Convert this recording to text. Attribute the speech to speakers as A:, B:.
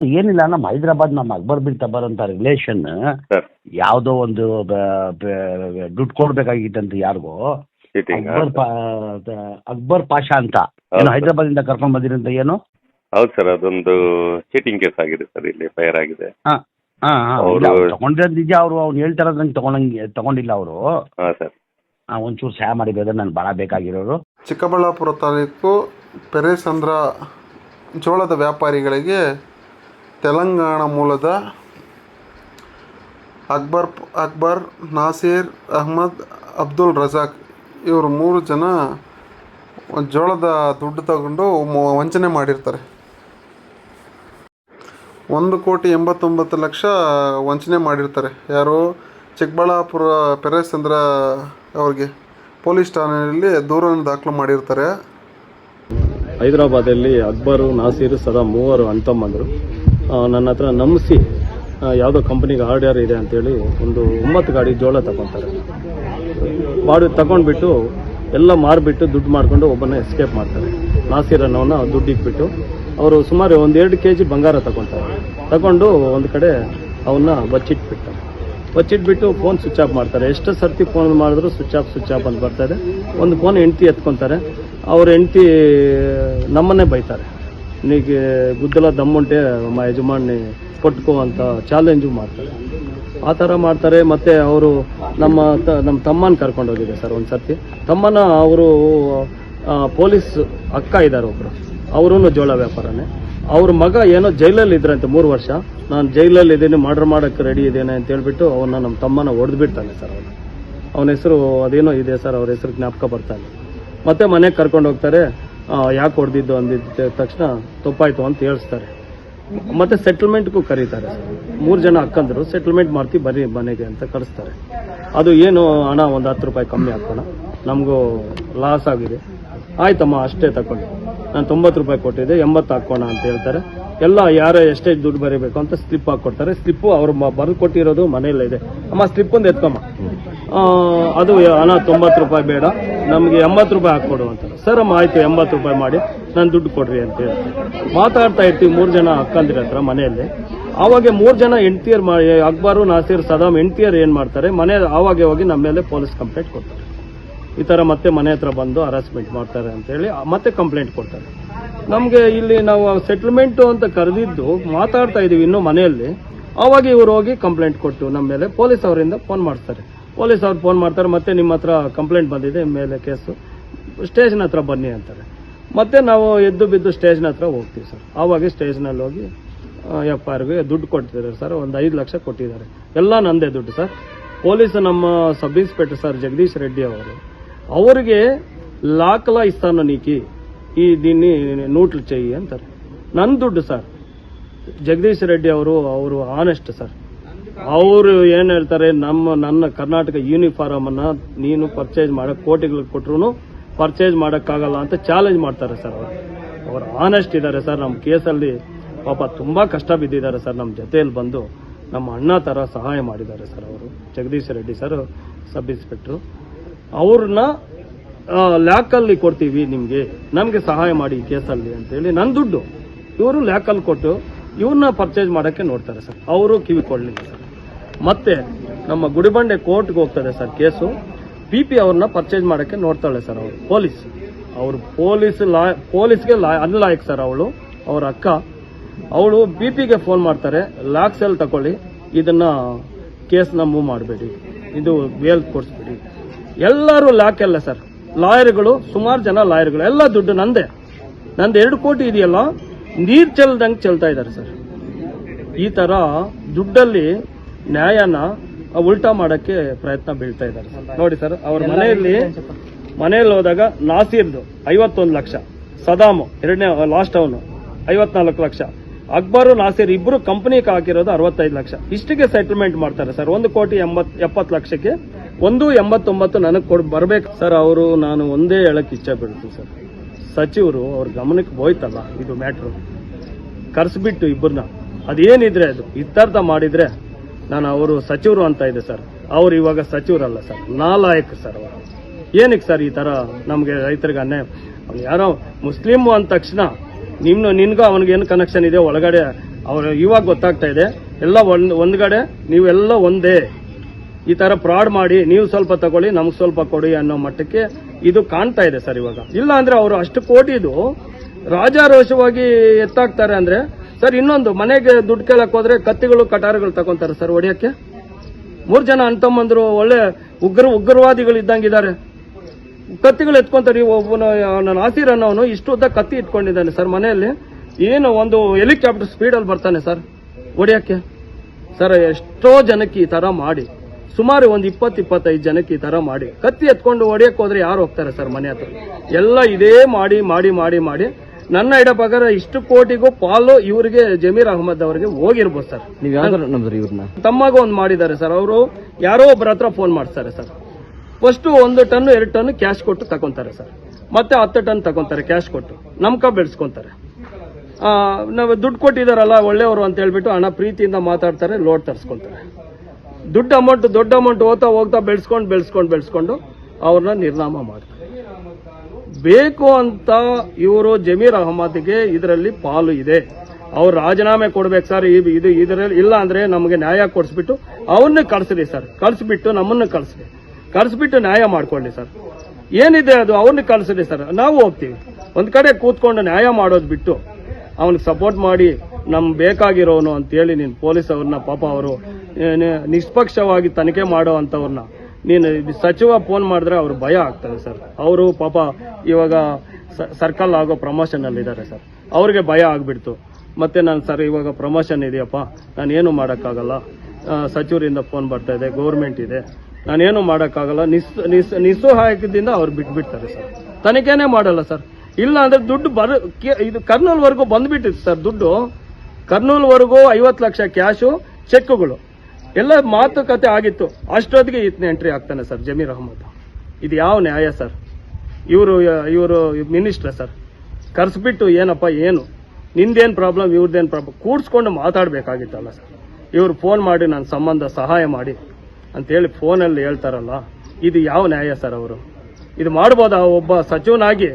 A: ಏನಿಲ್ಲ ನಮ್ಮ ಹೈದರಾಬಾದ್ ನಮ್ಮ ಅಕ್ಬರ್ ಬಿಲ್ ತಬರ್ ಅಂತ ರಿಲೇಷನ್
B: ಸರ್.
A: ಯಾವುದೋ ಒಂದು ದುಡ್ಡು ಕೊಡ್ಬೇಕಾಗಿತ್ತಂತ ಯಾರಿಗೋ
B: ಚೀಟಿಂಗ್
A: ಅಕ್ಬರ್ ಪಾ ಅಕ್ಬರ್ ಪಾಷಾ ಅಂತ.
B: ಹೌದು.
A: ಏನು
B: ಇಂದ
A: ಹೈದರಾಬಾದಿಂದ ಕರ್ಕೊಂಡ್ ಬಂದಿರಂತ ಏನು?
B: ಹೌದು ಸರ್ ಅದೊಂದು ಚೀಟಿಂಗ್ ಕೇಸ್ ಆಗಿದೆ ಸರ್ ಇಲ್ಲಿ ಫೈರ್ ಆಗಿದೆ.
A: ಹಾ ಹಾ
B: ಅವ್ರು-
A: ತಗೊಂಡಿರೋದು ನಿಜ ಅವರು ಅವ್ನು ಹೇಳ್ತಾರ ತಗೊಂಡಂಗೆ ತಗೊಂಡಿಲ್ಲ ಅವರು.
B: ಹಾ ಸರ್.
A: ಒಂಚೂರು ಸಹಾಯ ಮಾಡಿದ್ರೆ ನಾನು ಭಾಳ ಬೇಕಾಗಿರೋರು.
C: ಚಿಕ್ಕಬಳ್ಳಾಪುರ ತಾಲೂಕು ಪೆರೇಸಂದ್ರ ಜೋಳದ ವ್ಯಾಪಾರಿಗಳಿಗೆ ತೆಲಂಗಾಣ ಮೂಲದ ಅಕ್ಬರ್ ಅಕ್ಬರ್, ನಾಸೀರ್, ಅಹ್ಮದ್, ಅಬ್ದುಲ್ ರಜಾಕ್ ಇವರು ಮೂರು ಜನ ಜೋಳದ ದುಡ್ಡು ತಗೊಂಡು ವಂಚನೆ ಮಾಡಿರ್ತಾರೆ. ಒಂದು ಕೋಟಿ ಎಂಬತ್ತೊಂಬತ್ತು ಲಕ್ಷ ವಂಚನೆ ಮಾಡಿರ್ತಾರೆ. ಯಾರು? ಚಿಕ್ಕಬಳ್ಳಾಪುರ ಪೆರೇಸಂದ್ರ ಅವ್ರಿಗೆ. ಪೊಲೀಸ್ ಠಾಣೆಯಲ್ಲಿ ದೂರನ್ನು ದಾಖಲು ಮಾಡಿರ್ತಾರೆ.
D: ಹೈದರಾಬಾದಲ್ಲಿ ಅಕ್ಬರು, ನಾಸೀರು ಸದಾ ಮೂವರು ಅಣ್ತಮ್ಮಂದರು ನನ್ನ ಹತ್ರ ನಂಬಿಸಿ ಯಾವುದೋ ಕಂಪ್ನಿಗೆ ಆರ್ಡರ್ ಇದೆ ಅಂತೇಳಿ ಒಂದು ಒಂಬತ್ತು ಗಾಡಿ ಜೋಳ ತಗೊತಾರೆ. ಮಾಡಿ ತಗೊಂಡ್ಬಿಟ್ಟು ಎಲ್ಲ ಮಾರಿಬಿಟ್ಟು ದುಡ್ಡು ಮಾಡಿಕೊಂಡು ಒಬ್ಬನ ಎಸ್ಕೇಪ್ ಮಾಡ್ತಾರೆ. ನಾಸಿರ್ ಅನ್ನೋನ ದುಡ್ಡು ಇಟ್ಬಿಟ್ಟು ಅವರು ಸುಮಾರು ಒಂದು ಎರಡು ಕೆ ಜಿ ಬಂಗಾರ ತಗೊತಾರೆ. ತಗೊಂಡು ಒಂದು ಕಡೆ ಅವನ್ನ ಬಚ್ಚಿಟ್ಬಿಟ್ಟು ಬಚ್ಚಿಟ್ಬಿಟ್ಟು ಫೋನ್ ಸ್ವಿಚ್ ಆಫ್ ಮಾಡ್ತಾರೆ. ಎಷ್ಟು ಸರ್ತಿ ಫೋನ್ ಮಾಡಿದ್ರು ಸ್ವಿಚ್ ಆಫ್ ಸ್ವಿಚ್ ಆಫ್ ಅಂತ ಬರ್ತಾರೆ ಒಂದು ಫೋನ್ ಹೆಂಡ್ತಿ ಎತ್ಕೊತಾರೆ. ಅವ್ರ ಹೆಂಡ್ತಿ ನಮ್ಮನ್ನೇ ಬೈತಾರೆ. ನೀಗೆ ಗುದ್ದಲ ದಮ್ಮುಂಟೆ, ನಮ್ಮ ಯಜಮಾನಿ ಕೊಟ್ಕೋ ಅಂತ ಚಾಲೆಂಜು ಮಾಡ್ತಾರೆ. ಆ ಥರ ಮಾಡ್ತಾರೆ, ಮತ್ತು ಅವರು ನಮ್ಮ ನಮ್ಮ ತಮ್ಮನ ಕರ್ಕೊಂಡು ಹೋಗಿದೆ ಸರ್ ಒಂದು ಸರ್ತಿ. ತಮ್ಮನ ಅವರು ಪೊಲೀಸ್ ಅಕ್ಕ ಇದ್ದಾರೆ ಒಬ್ಬರು ಅವರೂ ಜೋಳ ವ್ಯಾಪಾರನೇ. ಅವ್ರ ಮಗ ಏನೋ ಜೈಲಲ್ಲಿ ಇದ್ರಂತೆ ಮೂರು ವರ್ಷ. ನಾನು ಜೈಲಲ್ಲಿ ಇದ್ದೀನಿ ಮರ್ಡರ್ ಮಾಡೋಕ್ಕೆ ರೆಡಿ ಇದ್ದೇನೆ ಅಂತ ಹೇಳ್ಬಿಟ್ಟು ಅವನ್ನ ನಮ್ಮ ತಮ್ಮನ ಹೊಡೆದು ಬಿಡ್ತಾನೆ ಸರ್ ಅವನು. ಅವನ ಹೆಸರು ಅದೇನೋ ಇದೆ ಸರ್, ಅವ್ರ ಹೆಸರು ಜ್ಞಾಪಕ ಬರ್ತಾನೆ ಮತ್ತೆ ಮನೆಗೆ ಕರ್ಕೊಂಡು ಹೋಗ್ತಾರೆ. ಯಾಕೆ ಹೊಡೆದಿದ್ದು ಅಂದಿದ್ದ ತಕ್ಷಣ ತಪ್ಪಾಯ್ತು ಅಂತ ಹೇಳಿಸ್ತಾರೆ. ಮತ್ತೆ ಸೆಟಲ್ಮೆಂಟ್ಗೂ ಕರೀತಾರೆ ಮೂರು ಜನ ಅಕ್ಕಂದರು ಸೆಟಲ್ಮೆಂಟ್ ಮಾಡ್ತೀವಿ ಬರೀ ಮನೆಗೆ ಅಂತ ಕಳಿಸ್ತಾರೆ ಅದು ಏನು ಹಣ ಒಂದು ಹತ್ತು ರೂಪಾಯಿ ಕಮ್ಮಿ ಹಾಕೋಣ ನಮಗೂ ಲಾಸ್ ಆಗಿದೆ. ಆಯ್ತಮ್ಮ, ಅಷ್ಟೇ ತಗೊಂಡು ನಾನು ತೊಂಬತ್ತು ರೂಪಾಯಿ ಕೊಟ್ಟಿದ್ದೆ, ಎಂಬತ್ತು ಹಾಕೋಣ ಅಂತ ಹೇಳ್ತಾರೆ. ಎಲ್ಲ ಯಾರು ಎಷ್ಟೇ ದುಡ್ಡು ಬರೀಬೇಕು ಅಂತ ಸ್ಲಿಪ್ ಹಾಕ್ಕೊಡ್ತಾರೆ ಸ್ಲಿಪ್ಪು ಅವ್ರು ಬರೆದು ಕೊಟ್ಟಿರೋದು ಮನೆಯಲ್ಲೇ ಇದೆ. ಅಮ್ಮ ಸ್ಲಿಪ್ ಒಂದು ಎತ್ಕಮ್ಮ. ಅದು ಹಣ ತೊಂಬತ್ತು ರೂಪಾಯಿ ಬೇಡ. ನಮಗೆ ಎಂಬತ್ತು ರೂಪಾಯಿ ಹಾಕ್ಕೊಡು ಅಂತ. ಸರ್, ಅಮ್ಮ, ಆಯಿತು, ಎಂಬತ್ತು ರೂಪಾಯಿ ಮಾಡಿ. ನಾನು ದುಡ್ಡು ಕೊಡ್ರಿ ಅಂತ ಹೇಳ್ತೀನಿ ಮಾತಾಡ್ತಾ ಇರ್ತೀವಿ ಮೂರು ಜನ ಅಕ್ಕಂದಿರ ಹತ್ರ ಮನೆಯಲ್ಲಿ. ಆವಾಗ ಮೂರು ಜನ ಹೆಂಡ್ತಿಯರ್ ಮಾಡಿ ಅಕ್ಬರು, ನಾಸೀರ್, ಸದಾಮ್ ಎಂಟಿಯರ್ ಏನು ಮಾಡ್ತಾರೆ? ಮನೆ ಆವಾಗ ಹೋಗಿ ನಮ್ಮ ಮೇಲೆ ಪೊಲೀಸ್ ಕಂಪ್ಲೇಂಟ್ ಕೊಡ್ತಾರೆ. ಈ ಥರ ಮತ್ತೆ ಮನೆ ಹತ್ರ ಬಂದು ಹರಾಸ್ಮೆಂಟ್ ಮಾಡ್ತಾರೆ ಅಂತೇಳಿ ಮತ್ತೆ ಕಂಪ್ಲೇಂಟ್ ಕೊಡ್ತಾರೆ. ನಮಗೆ ಇಲ್ಲಿ ನಾವು ಸೆಟ್ಲ್ಮೆಂಟು ಅಂತ ಕರೆದಿದ್ದು ಮಾತಾಡ್ತಾ ಇದ್ದೀವಿ ಇನ್ನೂ ಮನೆಯಲ್ಲಿ. ಆವಾಗ ಇವರು ಹೋಗಿ ಕಂಪ್ಲೇಂಟ್ ಕೊಟ್ಟು ನಮ್ಮ ಮೇಲೆ ಪೊಲೀಸ್ ಅವರಿಂದ ಫೋನ್ ಮಾಡ್ತಾರೆ. ಪೊಲೀಸ್ ಅವ್ರು ಫೋನ್ ಮಾಡ್ತಾರೆ, ಮತ್ತೆ ನಿಮ್ಮ ಹತ್ರ ಕಂಪ್ಲೇಂಟ್ ಬಂದಿದೆ ಮೇಲೆ ಕೇಸು. ಸ್ಟೇಷನ್ ಹತ್ರ ಬನ್ನಿ ಅಂತಾರೆ. ಮತ್ತೆ ನಾವು ಎದ್ದು ಬಿದ್ದು ಸ್ಟೇಷನ್ ಹತ್ರ ಹೋಗ್ತೀವಿ ಸರ್. ಆವಾಗ ಸ್ಟೇಷನಲ್ಲಿ ಹೋಗಿ ಎಫ್ ಆರ್ಗೆ ದುಡ್ಡು ಕೊಡ್ತಿದ್ದಾರೆ ಸರ್. ಒಂದು ಐದು ಲಕ್ಷ ಕೊಟ್ಟಿದ್ದಾರೆ. ಎಲ್ಲ ನಂದೇ ದುಡ್ಡು ಸರ್. ಪೊಲೀಸ್ ನಮ್ಮ sub inspector sir Jagadish Reddy ಅವರು, ಅವರಿಗೆ ಲಾಕಲ ಇಸ್ತಾನ ನೀಕಿ, ಈ ದಿನ್ನಿ ನೂಟ್ಲು ಚೆಯ್ಯಿ ಅಂತಾರೆ. ನನ್ನ ದುಡ್ಡು ಸರ್. ಜಗದೀಶ್ ರೆಡ್ಡಿ ಅವರು ಅವರು ಆನೆಸ್ಟ್ ಸರ್. ಅವರು ಏನು ಹೇಳ್ತಾರೆ, ನಮ್ಮ, ನನ್ನ ಕರ್ನಾಟಕ ಯೂನಿಫಾರ್ಮ್ ಅನ್ನ ನೀನು ಪರ್ಚೇಸ್ ಮಾಡಕ್ ಕೋಟಿಗಳು ಕೊಟ್ರು ಪರ್ಚೇಸ್ ಮಾಡೋಕ್ಕಾಗಲ್ಲ ಅಂತ ಚಾಲೆಂಜ್ ಮಾಡ್ತಾರೆ ಸರ್ ಅವರು. ಅವರು ಆನೆಸ್ಟ್ ಇದ್ದಾರೆ ಸರ್ ನಮ್ಮ ಕೇಸಲ್ಲಿ ಪಾಪ ತುಂಬಾ ಕಷ್ಟ ಬಿದ್ದಿದ್ದಾರೆ ಸರ್ ನಮ್ಮ ಜೊತೆಯಲ್ಲಿ ಬಂದು ನಮ್ಮ ಅಣ್ಣ ಥರ ಸಹಾಯ ಮಾಡಿದ್ದಾರೆ ಸರ್ ಅವರು. Jagadish Reddy sir sub inspector ಅವ್ರನ್ನ ಲ್ಯಾಕಲ್ಲಿ ಕೊಡ್ತೀವಿ ನಿಮಗೆ. ನಮಗೆ ಸಹಾಯ ಮಾಡಿ ಈ ಕೇಸಲ್ಲಿ ಅಂತೇಳಿ ನನ್ನ ದುಡ್ಡು. ಇವರು ಲ್ಯಾಕಲ್ಲಿ ಕೊಟ್ಟು ಇವ್ರನ್ನ ಪರ್ಚೇಸ್ ಮಾಡೋಕ್ಕೆ ನೋಡ್ತಾರೆ ಸರ್ ಅವರು ಕಿವಿ ಕೊಡಲಿಲ್ಲ ಸರ್ ಮತ್ತೆ ನಮ್ಮ ಗುಡಿಬಂಡೆ ಕೋರ್ಟ್ಗೆ ಹೋಗ್ತದೆ ಸರ್ ಕೇಸು. ಪಿ ಪಿ ಅವ್ರನ್ನ ಪರ್ಚೇಸ್ ಮಾಡೋಕ್ಕೆ ನೋಡ್ತಾಳೆ ಸರ್ ಅವರು, ಪೊಲೀಸ್. ಅವರು ಪೊಲೀಸ್ ಲಾ, ಪೊಲೀಸ್ಗೆ ಲಾ, ಅನ್ಲಾಯಕ್ ಸರ್ ಅವಳು, ಅವರ ಅಕ್ಕ. ಅವಳು ಬಿ ಪಿಗೆ ಫೋನ್ ಮಾಡ್ತಾರೆ ಲಾಕ್ ಸೆಲ್ ತಗೊಳ್ಳಿ ಇದನ್ನ ಕೇಸ್ನ ಮೂವ್ ಮಾಡಬೇಡಿ. ಇದು ಬೇಲ್ ಕೊಡಿಸ್ಬೇಡಿ. ಎಲ್ಲರೂ ಲಾಕ್ ಎಲ್ಲ ಸರ್. ಲಾಯರ್ಗಳು, ಸುಮಾರು ಜನ ಲಾಯರ್ಗಳು, ಎಲ್ಲ ದುಡ್ಡು ನಂದೇ. ನಂದು ಎರಡು ಕೋಟಿ ಇದೆಯಲ್ಲ, ನೀರು ಚೆಲ್ದಂಗೆ ಚೆಲ್ತಾ ಇದ್ದಾರೆ ಸರ್. ಈ ಥರ ದುಡ್ಡಲ್ಲಿ ನ್ಯಾಯನ ಉಲ್ಟಾ ಮಾಡಕ್ಕೆ ಪ್ರಯತ್ನ ಬೀಳ್ತಾ ಇದ್ದಾರೆ ನೋಡಿ ಸರ್ ಅವ್ರ ಮನೆಯಲ್ಲಿ ಮನೆಯಲ್ಲಿ ಹೋದಾಗ ನಾಸೀರ್ದು ಐವತ್ತೊಂದು ಲಕ್ಷ ಸದಾಮು ಎರಡನೇ ಲಾಸ್ಟ್ ಅವನು ಐವತ್ನಾಲ್ಕು ಲಕ್ಷ ಅಕ್ಬರು ನಾಸೀರ್ ಇಬ್ರು ಕಂಪನಿಗೆ ಹಾಕಿರೋದು ಅರವತ್ತೈದು ಲಕ್ಷ. ಇಷ್ಟಿಗೆ ಸೆಟಲ್ಮೆಂಟ್ ಮಾಡ್ತಾರೆ ಸರ್ ಒಂದು ಕೋಟಿ ಎಂಬತ್ ಎಪ್ಪತ್ತು ಲಕ್ಷಕ್ಕೆ ಒಂದು ಎಂಬತ್ತೊಂಬತ್ತು ನನಗೆ ಕೊಡ್ ಬರ್ಬೇಕು. ಸರ್ ಅವರು ನಾನು ಒಂದೇ ಹೇಳಕ್ ಇಚ್ಛೆ ಬಿಡ್ತೀನಿ ಸರ್. ಸಚಿವರು ಅವ್ರ ಗಮನಕ್ಕೆ ಹೋಯ್ತಲ್ಲ ಇದು ಮ್ಯಾಟ್ರು. ಕರ್ಸ್ಬಿಟ್ಟು ಇಬ್ಬರನ್ನ ಅದೇನಿದ್ರೆ ಅದು ಇತ್ಯರ್ಥ ಮಾಡಿದ್ರೆ ನಾನು ಅವರು ಸಚಿವರು ಅಂತ ಇದೆ ಸರ್. ಅವರು ಇವಾಗ ಸಚಿವರಲ್ಲ ಸರ್. ನಾಲಾಯಕ್ ಸರ್ ಅವರು. ಏನಕ್ಕೆ ಸರ್ ಈ ತರ ನಮಗೆ ರೈತರಿಗೆ ಅನ್ಯಾಯ? ಯಾರೋ ಮುಸ್ಲಿಮ್ ಅಂದ ತಕ್ಷಣ ನಿಮ್ಮ ನಿನ್ಗೂ ಅವನಿಗೆ ಏನು ಕನೆಕ್ಷನ್ ಇದೆ ಒಳಗಡೆ ಅವರು ಇವಾಗ ಗೊತ್ತಾಗ್ತಾ ಇದೆ. ಎಲ್ಲ ಒಂದ್ ಒಂದ್ಗಡೆ ನೀವೆಲ್ಲ ಒಂದೇ. ಈ ತರ ಫ್ರಾಡ್ ಮಾಡಿ ನೀವು ಸ್ವಲ್ಪ ತಗೊಳ್ಳಿ, ನಮ್ಗೆ ಸ್ವಲ್ಪ ಕೊಡಿ ಅನ್ನೋ ಮಟ್ಟಕ್ಕೆ ಇದು ಕಾಣ್ತಾ ಇದೆ ಸರ್ ಇವಾಗ. ಇಲ್ಲ ಅಂದ್ರೆ ಅವರು ಅಷ್ಟು ಕೋಟಿದು ರಾಜಾರೋಷವಾಗಿ ಎತ್ತಾಕ್ತಾರೆ ಅಂದ್ರೆ ಸರ್, ಇನ್ನೊಂದು, ಮನೆಗೆ ದುಡ್ಡು ಕೇಳಕ್ ಹೋದ್ರೆ ಕತ್ತಿಗಳು, ಕಟಾರಗಳು ತಗೊಂತಾರೆ ಸರ್, ಹೊಡಿಯಕ್ಕೆ. ಮೂರ್ ಜನ ಅಣ್ತಮ್ಮಂದ್ರು, ಒಳ್ಳೆ ಉಗ್ರ, ಉಗ್ರವಾದಿಗಳು ಇದ್ದಂಗಿದ್ದಾರೆ. ಕತ್ತಿಗಳು ಎತ್ಕೊಂತಾರೆ. ಒಬ್ಬನ, ನನ್ನ ಆಸಿರ್ ಅನ್ನೋನು ಇಷ್ಟು ಉದ್ದ ಕತ್ತಿ ಇಟ್ಕೊಂಡಿದ್ದಾನೆ ಸರ್, ಮನೆಯಲ್ಲಿ. ಏನು ಒಂದು ಹೆಲಿಕಾಪ್ಟರ್ ಸ್ಪೀಡಲ್ಲಿ ಬರ್ತಾನೆ ಸರ್, ಹೊಡಿಯಕ್ಕೆ. ಸರ್, ಎಷ್ಟೋ ಜನಕ್ಕೆ ಈ ತರ ಮಾಡಿ. ಸುಮಾರು ಒಂದು ಇಪ್ಪತ್ತು, ಇಪ್ಪತ್ತೈದು ಜನಕ್ಕೆ ಈ ತರ ಮಾಡಿ. ಕತ್ತಿ ಎತ್ಕೊಂಡು ಹೊಡಿಯಕ್ಕೆ ಹೋದ್ರೆ ಯಾರು ಹೋಗ್ತಾರೆ ಸರ್ ಮನೆ ಹತ್ರ? ಎಲ್ಲ ಇದೇ ಮಾಡಿ ಮಾಡಿ ಮಾಡಿ ಮಾಡಿ. ನನ್ನ ಇಡ ಪ್ರಕಾರ ಇಷ್ಟು ಕೋಟಿಗೂ ಪಾಲು ಇವರಿಗೆ ಜಮೀರ್ ಅಹಮದ್ ಅವರಿಗೆ ಹೋಗಿರ್ಬೋದು ಸರ್.
E: ನೀವು ನಮ್ದ್ರಿ ಇವ್ರನ್ನ?
D: ತಮ್ಮಾಗ ಒಂದು ಮಾಡಿದ್ದಾರೆ ಸರ್. ಅವರು ಯಾರೋ ಒಬ್ಬರ ಹತ್ರ ಫೋನ್ ಮಾಡ್ತಾರೆ ಸರ್. ಫಸ್ಟ್ ಒಂದು ಟನ್ ಎರಡು ಟನ್ ಕ್ಯಾಶ್ ಕೊಟ್ಟು ತಗೊಂತಾರೆ ಸರ್. ಮತ್ತೆ ಹತ್ತು ಟನ್ ತಗೊಂತಾರೆ ಕ್ಯಾಶ್ ಕೊಟ್ಟು. ನಮ್ಕ ಬೆಳೆಸ್ಕೊಂತಾರೆ. ನಾವು ದುಡ್ಡು ಕೊಟ್ಟಿದಾರಲ್ಲ ಒಳ್ಳೆಯವರು ಅಂತ ಹೇಳ್ಬಿಟ್ಟು ಹಣ ಪ್ರೀತಿಯಿಂದ ಮಾತಾಡ್ತಾರೆ ಲೋಡ್ ತರಿಸ್ಕೊಂತಾರೆ. ದುಡ್ಡು ಅಮೌಂಟ್ ದೊಡ್ಡ ಅಮೌಂಟ್ ಹೋಗ್ತಾ ಹೋಗ್ತಾ ಬೆಳೆಸ್ಕೊಂಡು ಬೆಳೆಸ್ಕೊಂಡು ಬೆಳೆಸ್ಕೊಂಡು ಅವ್ರನ್ನ ನಿರ್ನಾಮ ಮಾಡ್ತಾರೆ. ಬೇಕು ಅಂತ ಇವರು ಜಮೀರ್ ಅಹಮದ್ಗೆ ಇದರಲ್ಲಿ ಪಾಲು ಇದೆ. ಅವ್ರು ರಾಜೀನಾಮೆ ಕೊಡ್ಬೇಕು ಸರ್ ಇದು ಇದರಲ್ಲಿ ಇಲ್ಲ ಅಂದ್ರೆ ನಮಗೆ ನ್ಯಾಯ ಕೊಡಿಸ್ಬಿಟ್ಟು ಅವನ್ನ ಕಳಿಸ್ರಿ ಸರ್. ಕಳಿಸ್ಬಿಟ್ಟು ನಮ್ಮನ್ನ ಕಳಿಸ್ರಿ. ಕಳಿಸ್ಬಿಟ್ಟು ನ್ಯಾಯ ಮಾಡ್ಕೊಳ್ಳಿ ಸರ್. ಏನಿದೆ ಅದು? ಅವ್ರನ್ನ ಕಳಿಸ್ರಿ ಸರ್. ನಾವು ಹೋಗ್ತೀವಿ. ಒಂದ್ ಕಡೆ ಕೂತ್ಕೊಂಡು ನ್ಯಾಯ ಮಾಡೋದು ಬಿಟ್ಟು ಅವನಿಗೆ ಸಪೋರ್ಟ್ ಮಾಡಿ ನಮ್ ಬೇಕಾಗಿರೋನು ಅಂತೇಳಿ ನೀನು ಪೊಲೀಸ್ ಅವ್ರನ್ನ ಪಾಪ ಅವರು ನಿಷ್ಪಕ್ಷವಾಗಿ ತನಿಖೆ ಮಾಡೋ ಅಂತವ್ರನ್ನ ನೀನು ಸಚಿವ ಫೋನ್ ಮಾಡಿದ್ರೆ ಅವ್ರು ಭಯ ಆಗ್ತದೆ ಸರ್. ಅವರು ಪಾಪ ಇವಾಗ ಸರ್ಕಲ್ ಆಗೋ ಪ್ರಮೋಷನ್ ಅಲ್ಲಿ ಇದ್ದಾರೆ ಸರ್. ಅವ್ರಿಗೆ ಭಯ ಆಗ್ಬಿಡ್ತು. ಮತ್ತೆ ನಾನು ಸರ್, ಇವಾಗ ಪ್ರಮೋಷನ್ ಇದೆಯಪ್ಪ. ನಾನೇನು ಮಾಡೋಕ್ಕಾಗಲ್ಲ. ಸಚಿವರಿಂದ ಫೋನ್ ಬರ್ತಾ ಇದೆ ಗೌರ್ಮೆಂಟ್ ಇದೆ. ನಾನೇನು ಮಾಡೋಕ್ಕಾಗಲ್ಲ. ನಿಸ್ ನಿಸ್ ಅವ್ರು ಬಿಟ್ಬಿಡ್ತಾರೆ ಸರ್. ತನಿಖೆನೇ ಮಾಡಲ್ಲ ಸರ್. ಇಲ್ಲ ಅಂದ್ರೆ ದುಡ್ಡು ಬರ ಇದು ಕರ್ನೂಲ್ವರೆಗೂ ಬಂದ್ಬಿಟ್ಟಿತ್ತು ಸರ್ ದುಡ್ಡು. ಕರ್ನೂಲ್ವರೆಗೂ ಐವತ್ತು ಲಕ್ಷ ಕ್ಯಾಶು, ಚೆಕ್ಗಳು. ಎಲ್ಲ ಮಾತುಕತೆ ಆಗಿತ್ತು. ಅಷ್ಟೊತ್ತಿಗೆ ಈತನ ಎಂಟ್ರಿ ಆಗ್ತಾನೆ ಸರ್, ಜಮೀರ್ ಅಹಮದ್. ಇದು ಯಾವ ನ್ಯಾಯ ಸರ್? ಇವರು ಇವರು ಮಿನಿಸ್ಟರ್ ಸರ್. ಕರ್ಸ್ಬಿಟ್ಟು ಏನಪ್ಪ, ಏನು? ನಿಂದೇನು ಪ್ರಾಬ್ಲಮ್ ಇವ್ರದ್ದೇನು ಪ್ರಾಬ್ಲಮ್ ಕೂಡಿಸ್ಕೊಂಡು ಮಾತಾಡಬೇಕಾಗಿತ್ತಲ್ಲ ಸರ್. ಇವರು ಫೋನ್ ಮಾಡಿ ನನ್ನ ಸಂಬಂಧ ಸಹಾಯ ಮಾಡಿ ಅಂತೇಳಿ ಫೋನಲ್ಲಿ ಹೇಳ್ತಾರಲ್ಲ, ಇದು ಯಾವ ನ್ಯಾಯ ಸರ್ ಅವರು? ಇದು ಮಾಡ್ಬೋದಾ? ಒಬ್ಬ ಸಚಿವನಾಗಿ